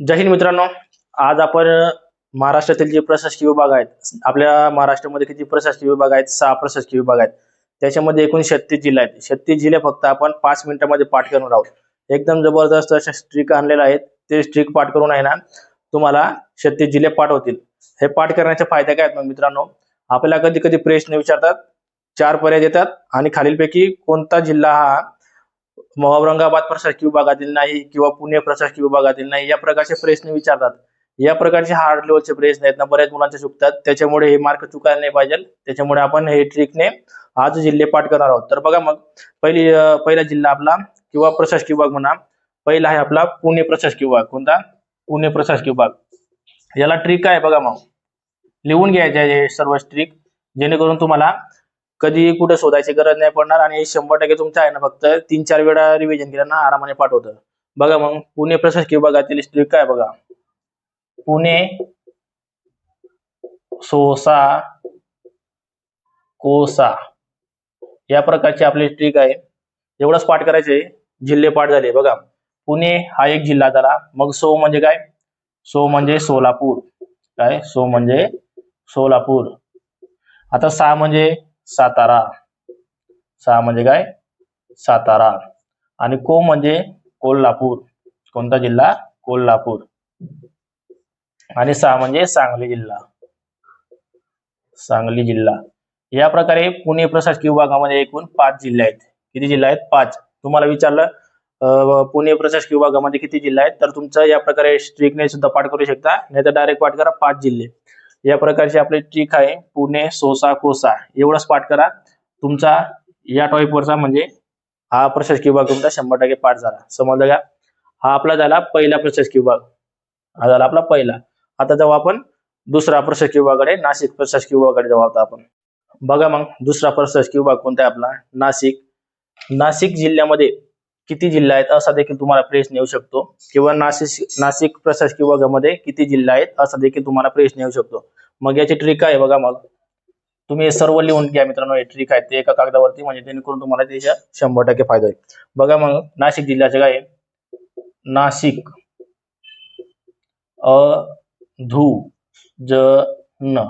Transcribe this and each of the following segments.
जय हिंद मित्रांनो. आज आपण महाराष्ट्रातील जे प्रशासकीय विभाग आहेत आपल्या महाराष्ट्रामध्ये किती प्रशासकीय विभाग आहेत? सहा प्रशासकीय विभाग आहेत. त्याच्यामध्ये एकूण छत्तीस जिल्हे आहेत. छत्तीस जिल्हे फक्त आपण पाच मिनिटांमध्ये पाठ करून आहोत. एकदम जबरदस्त अशा स्ट्रिक आणलेल्या आहेत. ते स्ट्रिक पाठ करून आहे ना तुम्हाला छत्तीस जिल्हे पाठ होतील हे पाठ करण्याचे फायदे काय आहेत मग मित्रांनो? आपल्याला कधी कधी प्रश्न विचारतात चार पर्याय देतात आणि खालीलपैकी कोणता जिल्हा हा औरंगाबाद प्रशासकीय विभागातील नाही किंवा पुणे प्रशासकीय विभागातील नाही या प्रकारचे प्रश्न विचारतात. या प्रकारचे हार्ड लेवलचे प्रश्न आहेत ना बऱ्याच मुलांचे चुकतात. त्याच्यामुळे हे मार्क चुकायला नाही पाहिजे. त्याच्यामुळे आपण हे ट्रिकने आज जिल्हे पाठ करणार आहोत. तर बघा मग पहिली पहिला जिल्हा आपला किंवा प्रशासकीय विभाग म्हणा. पहिला आहे आपला पुणे प्रशासकीय विभाग. कोणता? पुणे प्रशासकीय विभाग. याला ट्रिक काय आहे बघा मग. लिहून घ्यायचे हे सर्व ट्रिक जेणेकरून तुम्हाला कधीही कुठे शोधायची गरज नाही पडणार आणि शंभर टक्के तुमचं आहे ना फक्त तीन चार वेळा रिव्हिजन केल्याना आरामाने पाठवतं. बघा मग पुणे प्रशासकीय विभागातील स्ट्रिक काय बघा. पुणे सोसा कोसा या प्रकारची आपली ट्रिक आहे एवढंच पाठ करायचे जिल्हे पाठ झाले. बघा पुणे हा एक जिल्हा झाला. मग सो म्हणजे काय? सो म्हणजे सोलापूर. काय? सो म्हणजे सोलापूर. आता सहा म्हणजे सातारा. सहा म्हणजे काय? सातारा. आणि को म्हणजे कोल्हापूर. कोणता जिल्हा? कोल्हापूर. आणि सहा म्हणजे सांगली जिल्हा. सांगली जिल्हा. या प्रकारे पुणे प्रशासकीय विभागामध्ये एकूण पाच जिल्हे आहेत. किती जिल्हे आहेत? पाच. तुम्हाला विचारलं अं, पुणे प्रशासकीय विभागामध्ये किती जिल्हा आहेत? तर तुमचं या प्रकारे स्ट्रिकने सुद्धा पाठ करू शकता. नाही तर डायरेक्ट पाठ करा पाच जिल्हे. या प्रकारची आपली ट्रिक आहे. पुणे सोसा कोसा. एवढंच पाठ करा. तुमचा या टॉपिकवरचा म्हणजे हा प्रशासकीय विभाग तुमचा शंभर टक्के पाठ झाला. समजलं का? हा आपला झाला पहिला प्रशासकीय विभाग हा झाला आपला पहिला. आता जाऊ आपण दुसरा प्रशासकीय विभागाकडे नाशिक प्रशासकीय विभागाकडे जाऊ आता आपण. बघा मग दुसरा प्रशासकीय विभाग कोणता आहे आपला? नाशिक. नाशिक जिल्ह्यामध्ये किती जिल्हा आहेत असा देखील तुम्हाला प्रश्न येऊ शकतो. किंवा नाशिक नाशिक प्रशासकीय विभागामध्ये किती जिल्हा आहेत असा देखील तुम्हाला प्रश्न येऊ शकतो. मग याची ट्रिक आहे बघा मग. तुम्ही हे सर्व लिहून घ्या मित्रांनो हे ट्रिक आहे ते एका कागदावरती म्हणजे जेणेकरून तुम्हाला त्याच्या शंभर टक्के फायदा होईल. बघा मग नाशिक जिल्ह्याचे काय नाशिक अ धू ज न.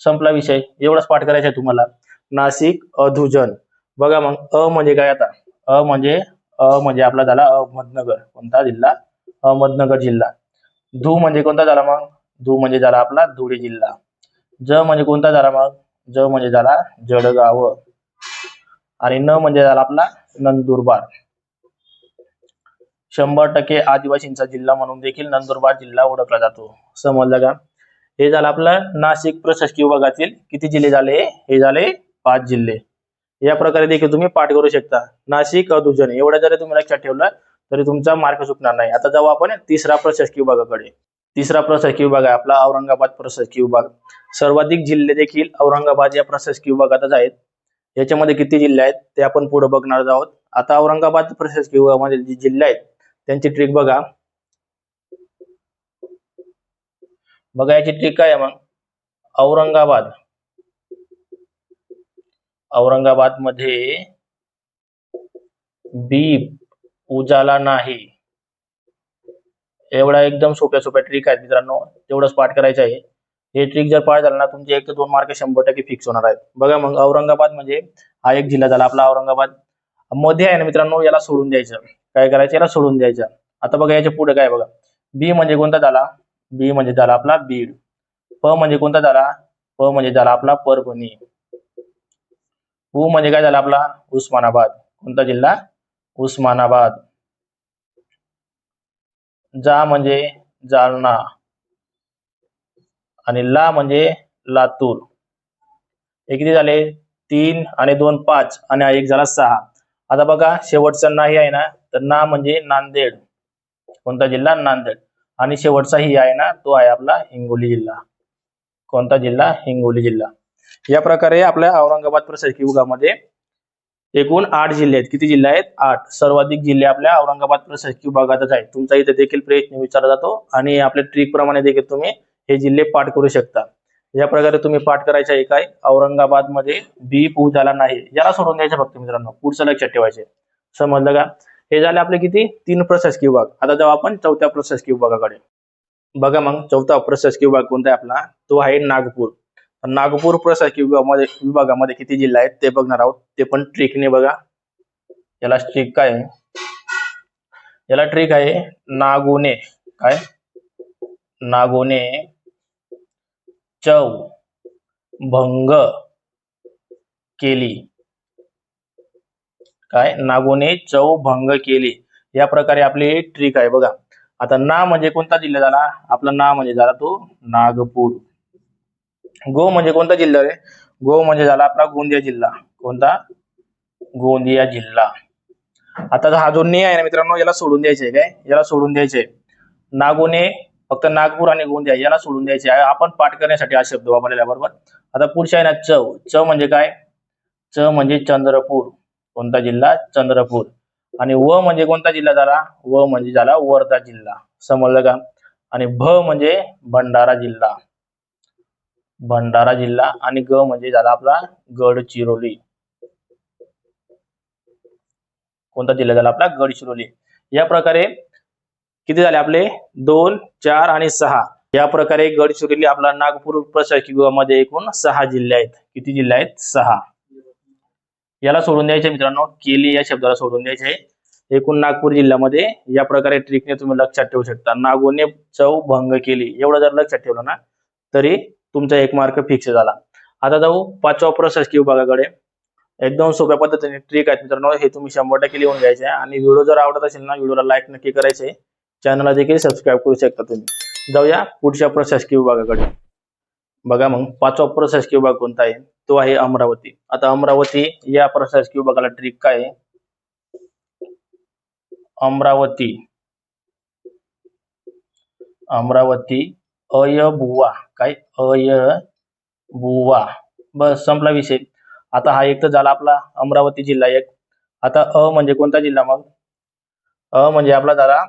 संपला विषय. एवढाच पाठ करायचा आहे तुम्हाला. नाशिक अधुजन. बघा मग अ म्हणजे काय आता? अ म्हणजे म्हणजे आपला झाला अहमदनगर. कोणता जिल्हा? अहमदनगर जिल्हा. धू म्हणजे कोणता झाला मग? धू म्हणजे झाला आपला धुळे जिल्हा. ज म्हणजे कोणता झाला मग? ज म्हणजे झाला जळगाव. आणि न म्हणजे झाला आपला नंदुरबार. शंभर टक्के आदिवासींचा जिल्हा म्हणून देखील नंदुरबार जिल्हा ओळखला जातो. समजलं का? हे झालं आपलं नाशिक प्रशासकीय विभागातील किती जिल्हे झाले? हे झाले पाच जिल्हे. या प्रकारे देखील तुम्ही पाठ करू शकता. नाशिक अधुजन एवढ्या जरी तुम्ही लक्षात ठेवलं तरी तुमचा मार्क चुकणार नाही. आता जाऊ आपण तिसरा प्रशासकीय विभागाकडे. तिसरा प्रशासकीय विभाग आहे आपला औरंगाबाद प्रशासकीय विभाग. सर्वाधिक जिल्हे देखील औरंगाबाद या प्रशासकीय विभागातच आहेत. याच्यामध्ये किती जिल्हे आहेत ते आपण पुढे बघणार आहोत. आता औरंगाबाद प्रशासकीय विभागामध्ये जे जिल्हे आहेत त्यांची ट्रिक बघा. बघा याची ट्रिक काय मग? औरंगाबाद. औरंगाबादमध्ये बीप उजाला नाही. एवढा एकदम सोप्या सोप्या ट्रिक आहेत मित्रांनो. तेवढंच पाठ करायचं आहे. हे ट्रिक जर पाठ झालं ना तुमचे एक ते दोन मार्क शंभर टक्के फिक्स होणार आहेत. बघा मग औरंगाबाद म्हणजे हा एक जिल्हा झाला आपला औरंगाबाद. मध्ये आहे ना मित्रांनो याला सोडून द्यायचं. काय करायचं? याला सोडून द्यायचं. आता बघा याच्यापुढे काय बघा. बी म्हणजे कोणता झाला? बी म्हणजे झाला आपला बीड. प म्हणजे कोणता झाला? प म्हणजे झाला आपला परभणी. उ म्हणजे काय झाला आपला? उस्मानाबाद. कोणता जिल्हा? उस्मानाबाद. जा म्हणजे जालना. आणि ला म्हणजे लातूर. हे किती झाले? तीन आणि दोन पाच आणि एक झाला सहा. आता बघा शेवटचा नाही आहे ना तर ना म्हणजे नांदेड. कोणता जिल्हा? नांदेड. आणि शेवटचा ही आहे ना तो आहे आपला हिंगोली जिल्हा. कोणता जिल्हा? हिंगोली जिल्हा. या प्रकारे आपल्या औरंगाबाद प्रशासकीय विभागामध्ये एकूण आठ जिल्हे आहेत. किती जिल्हे आहेत? आठ. सर्वाधिक जिल्हे आपल्या औरंगाबाद प्रशासकीय विभागातच आहेत. तुमचा इथे देखील प्रयत्न विचारला जातो आणि आपल्या ट्रिक प्रमाणे देखील तुम्ही हे जिल्हे पाठ करू शकता. या प्रकारे तुम्ही पाठ करायचा एक आहे औरंगाबादमध्ये बी झाला नाही. याला सोडून द्यायचं फक्त मित्रांनो. पुढचं लक्षात ठेवायचे समजलं का? हे झाले आपले किती? तीन प्रशासकीय विभाग. आता जाऊ आपण चौथ्या प्रशासकीय विभागाकडे. बघा मग चौथा प्रशासकीय विभाग कोणता आहे आपला? तो आहे नागपूर. नागपूर प्रशासकीय विभागामध्ये विभागामध्ये किती जिल्हा आहेत ते बघणार आहोत. ते पण ट्रिकने बघा. याला ट्रिक काय? याला ट्रिक आहे नागोने. काय? नागोने चव भंग केली. काय? नागोने चव भंग केली. या प्रकारे आपली ट्रिक आहे. बघा. आता ना म्हणजे कोणता जिल्हा झाला? आपला ना म्हणजे झाला तो नागपूर. गो म्हणजे कोणता जिल्हा रे? गो म्हणजे झाला आपला गोंदिया जिल्हा. कोणता? गोंदिया जिल्हा. आता हा जो ने आहे ना मित्रांनो याला सोडून द्यायचे काय? याला सोडून द्यायचे नागोने फक्त नागपूर आणि गोंदिया याला सोडून द्यायचे आपण पाठ करण्यासाठी हा शब्द वापरलेला आहे बरोबर? आता पुढचे आहे ना चव च म्हणजे काय? च म्हणजे चंद्रपूर. कोणता जिल्हा? चंद्रपूर. आणि व म्हणजे कोणता जिल्हा झाला? व म्हणजे झाला वर्धा जिल्हा. समजलं का? आणि भ म्हणजे भंडारा जिल्हा. भंडारा जिल्हा आणि ग म्हणजे झाला आपला गडचिरोली. कोणता जिल्हा झाला आपला? गडचिरोली. या प्रकारे किती झाले आपले? दोन चार आणि सहा. या प्रकारे गडचिरोली आपला नागपूर प्रशासकीयमध्ये एकूण सहा जिल्हे आहेत. किती जिल्हे आहेत? सहा. याला सोडून द्यायचे मित्रांनो केली या शब्दाला सोडून द्यायचे. एकूण नागपूर जिल्ह्यामध्ये या प्रकारे ट्रिकने तुम्ही लक्षात ठेवू शकता. नागोने चव भंग केली. एवढं जर लक्षात ठेवलं ना तरी तुमचा एक मार्क फिक्स झाला. आता जाऊ पाचवा प्रशासकीय विभागाकडे एकदम सोप्या पद्धतीने ट्रिक आहेत मित्रांनो हे तुम्ही शंभर टक्के लिहून घ्यायचे. आणि व्हिडिओ जर आवडत असेल ना व्हिडिओला लाईक नक्की करायचे. चॅनलला देखील सबस्क्राईब करू शकता तुम्ही. जाऊया पुढच्या प्रशासकीय विभागाकडे बघा मग पाचवा प्रशासकीय विभाग कोणता आहे. तो आहे अमरावती. आता अमरावती या प्रशासकीय विभागाला ट्रिक काय आहे? अमरावती. अमरावती. अय बुवा काय? अय बुवा बस संपला विषय. आता हा एक तर झाला आपला अमरावती जिल्हा एक. आता अ म्हणजे कोणता जिल्हा मग? अ म्हणजे आपला झाला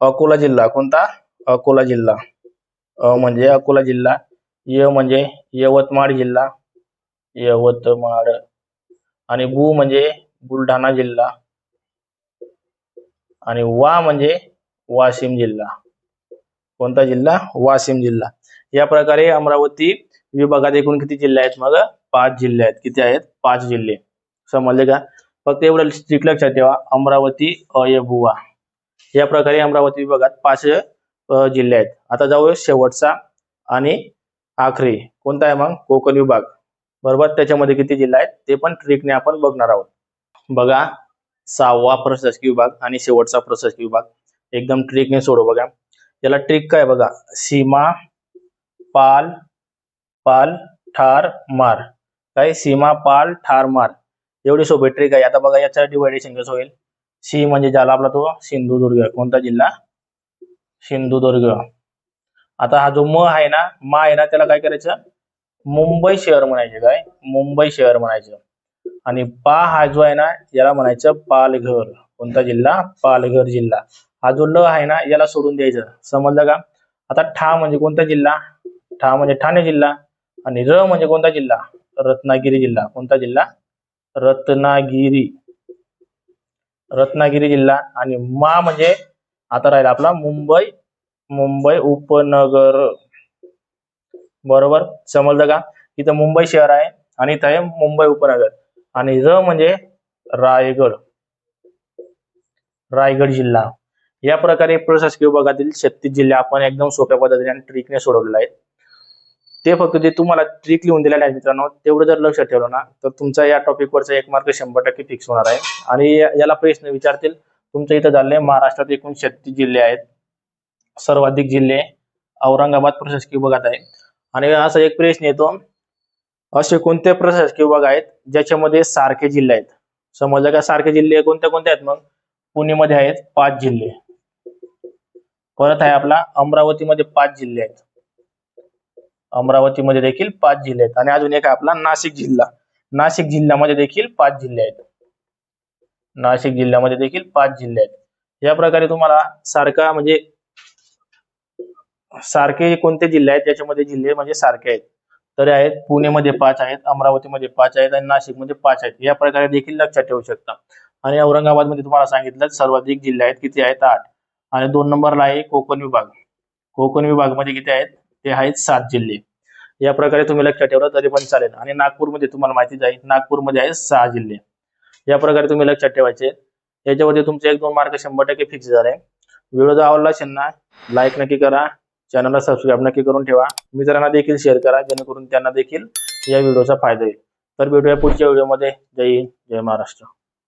अकोला जिल्हा. कोणता? अकोला जिल्हा. अ म्हणजे अकोला जिल्हा. य म्हणजे यवतमाळ जिल्हा. यवतमाळ. आणि बु म्हणजे बुलढाणा जिल्हा. आणि वा म्हणजे वाशिम जिल्हा. कोणता जिल्हा? वाशिम जिल्हा. या प्रकारे अमरावती विभागात एकूण किती जिल्हे आहेत मग? पाच जिल्हे आहेत. किती आहेत? पाच जिल्हे. समजले का? फक्त एवढं स्ट्रिक्ट लक्षात ठेवा. अमरावती अयबुवा. या प्रकारे अमरावती विभागात पाच जिल्हे आहेत. आता जाऊ शेवटचा आणि आखरी. कोणता आहे मग? कोकण विभाग. बरोबर? त्याच्यामध्ये किती जिल्हा आहेत? ते पण ट्रिकने आपण बघणार आहोत. बघा. सहावा प्रशासकीय विभाग आणि शेवटचा प्रशासकीय विभाग. एकदम ट्रिकने सोडव बघा. याला ट्रिक काय बघा. सीमा पाल पाल ठार मार. काय? सीमा पाल ठार मार. एवढी सोपी ट्रिक आहे. आता बघा याचं डिवायडेशन कसं होईल? सी म्हणजे झाला आपला तो सिंधुदुर्ग कोणता जिल्हा? सिंधुदुर्ग. आता हा जो म आहे ना मा आहे ना त्याला काय करायचं? मुंबई शहर म्हणायचे काय? मुंबई शहर म्हणायचं. आणि पा हा जो आहे ना याला म्हणायचं पालघर. कोणता जिल्हा? पालघर जिल्हा. हा जो ल आहे ना याला सोडून द्यायचं. समजलं का? आता ठा म्हणजे कोणता जिल्हा? ठा म्हणजे ठाणे जिल्हा आणि र म्हणजे कोणता जिल्हा? रत्नागिरी जिल्हा. कोणता जिल्हा? रत्नागिरी. रत्नागिरी जिल्हा आणि मा म्हणजे आता राहिला आपला मुंबई मुंबई उपनगर. बरोबर? समजलं का? इथं मुंबई शहर आहे आणि इथं आहे मुंबई उपनगर. आणि र म्हणजे रायगड. रायगड जिल्हा. या प्रकारे प्रशासकीय विभागातील छत्तीस जिल्हे आपण एकदम सोप्या पद्धतीने आणि ट्रिकने सोडवलेले आहेत. ते फक्त जे तुम्हाला ट्रिक लिहून दिलेले आहे मित्रांनो तेवढं जर लक्षात ठेवलं ना तर तुमचा या टॉपिकवरचा एक मार्क शंभर टक्के फिक्स होणार आहे. आणि याला प्रश्न विचारतील तुमच्या इथं झाले महाराष्ट्रात एकूण छत्तीस जिल्हे आहेत. सर्वाधिक जिल्हे औरंगाबाद प्रशासकीय विभागात आहे. आणि असा एक प्रश्न येतो असे कोणते प्रशासकीय विभाग आहेत ज्याच्यामध्ये सारखे जिल्हे आहेत? समजलं का? सारखे जिल्हे कोणते कोणते आहेत मग? पुणेमध्ये आहेत पाच जिल्हे. परत आहे आपला अमरावतीमध्ये पाच जिल्हे आहेत. अमरावतीमध्ये देखील पाच जिल्हे आहेत. आणि अजून एक आहे आपला नाशिक जिल्हा. नाशिक जिल्ह्यामध्ये देखील पाच जिल्हे आहेत. नाशिक जिल्ह्यामध्ये देखील पाच जिल्हे आहेत. या प्रकारे तुम्हाला सारखा म्हणजे सारखे कोणते जिल्हे आहेत? त्याच्यामध्ये जिल्हे म्हणजे सारखे आहेत. तरी आहेत पुणेमध्ये पाच आहेत अमरावतीमध्ये पाच आहेत आणि नाशिकमध्ये पाच आहेत. या प्रकारे देखील लक्षात ठेवू शकता. आणि औरंगाबादमध्ये तुम्हाला सांगितलं सर्वाधिक जिल्हे आहेत. किती आहेत? आठ. आणि दोन नंबरला आहे कोकण विभाग. कोकण विभागमध्ये किती आहेत? ते आहेत सात जिल्हे. या प्रकारे तुम्ही लक्षात ठेवलं तरी पण चालेल. आणि नागपूरमध्ये तुम्हाला माहिती जाईल नागपूरमध्ये आहे सहा जिल्हे. या प्रकारे तुम्ही लक्षात ठेवायचे. याच्यावरती तुमचे एक दोन मार्क शंभर टक्के फिक्स झाले. व्हिडिओ जर आवडला असेल ना लाईक नक्की करा. चॅनलला सबस्क्राईब नक्की करून ठेवा. मित्रांना देखील शेअर करा जेणेकरून त्यांना देखील या व्हिडिओचा फायदा होईल. तर भेटूया पुढच्या व्हिडिओमध्ये. जय हिंद जय महाराष्ट्र.